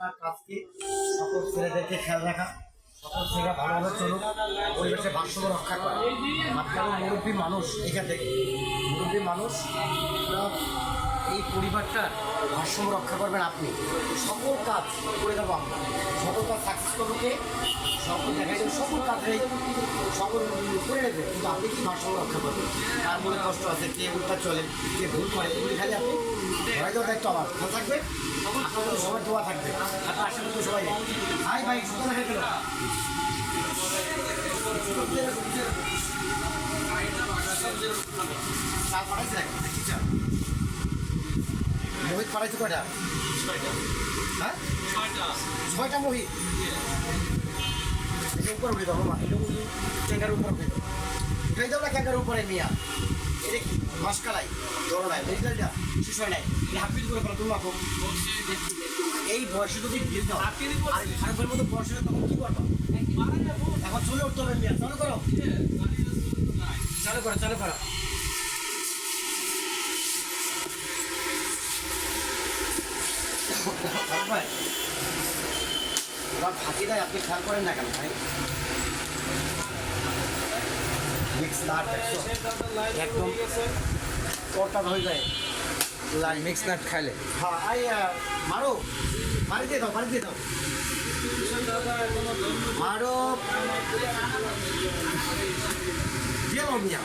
আপনার কাজকে সকল ছেলেদেরকে খেয়াল রাখা, সকল ছেলেরা ভালোভাবে চলুক পরিবেশের ভারসাম্য রক্ষা করা। আপনারও মুরব্বী মানুষ, এখান থেকে। মুরব্বী মানুষ আপনার এই পরিবারটার ভারসাম্য রক্ষা করবেন আপনি। সকল কাজ করে দেবো আমরা। সকল কাজ সাকসেস সকল দেখা যাবে, সকল কাজেই সকল করে নেবে, কিন্তু আপনি কি ভারসাম্য রক্ষা করবেন? তার মনে কষ্ট আছে কে উল্টা চলে কে ভুল করে, এগুলি খালি আপনি ধরাই দেওয়ার দায়িত্ব আমার। ভালো থাকবে আপনাদের সবার দোয়া থাকবে। আপনার আশেপাশে সবাই ভাই ভাই সুস্থ দেখা গেল চাল পাঠাইছে চাল? মোহিত পাঠাইছে কয়টা? হ্যাঁ? ছয়টা মোহিত? উপর উঠে যাব মা ক্যাঙ্গার উপর উঠে উঠাই যাব না ক্যাঙ্গার উপরে মিয়া। এটা কি? মাসকালাই ধরো নাই মেডিকেলটা হয় নাই। এটা হাফিজ করে ফেলো তুমি মাখো এই বয়সে যদি ভিড় দাও খারাপের মতো বয়সে তখন কি করবা? এখন চলে উঠতে হবে মিয়া। চালু করো। চালু করো চালু করো। ভাই ওরা ফাঁকি আপনি খেয়াল করেন না কেন ভাই মিক্স নাট খাইলে হ্যাঁ আই মারো দিয়ে দাও মারি দিয়ে দাও মারো দিয়ে মিয়া